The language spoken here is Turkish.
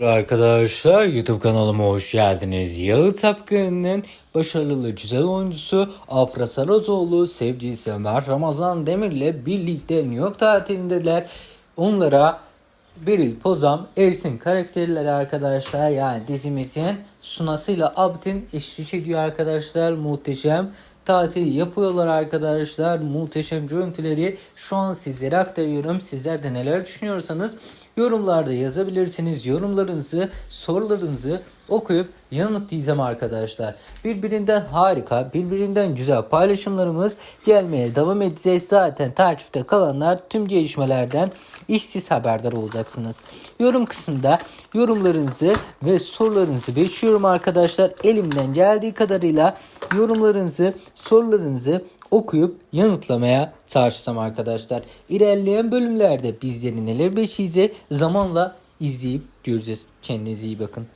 Arkadaşlar YouTube kanalıma hoş geldiniz. Yağı Tapkın'ın başarılı güzel oyuncusu Afra Sarazoğlu sevgilisi Ömer Ramazan Demir'le birlikte New York tatilindeler. Onlara Beril Pozam, Ersin karakterleri arkadaşlar yani dizimizin sunasıyla Abdin eşlik ediyor arkadaşlar muhteşem tatil yapıyorlar arkadaşlar. Muhteşem görüntüleri şu an sizlere aktarıyorum. Sizler de neler düşünüyorsanız yorumlarda yazabilirsiniz. Yorumlarınızı sorularınızı okuyup yanıtlayacağım arkadaşlar birbirinden harika birbirinden güzel paylaşımlarımız gelmeye devam edeceğiz zaten takipte kalanlar tüm gelişmelerden işsiz haberdar olacaksınız. Yorum kısmında yorumlarınızı ve sorularınızı bekliyorum arkadaşlar. Elimden geldiği kadarıyla yorumlarınızı, sorularınızı okuyup yanıtlamaya çalışacağım arkadaşlar. İlerleyen bölümlerde bizleri neler bekleyecek zamanla izleyip göreceğiz. Kendinize iyi bakın.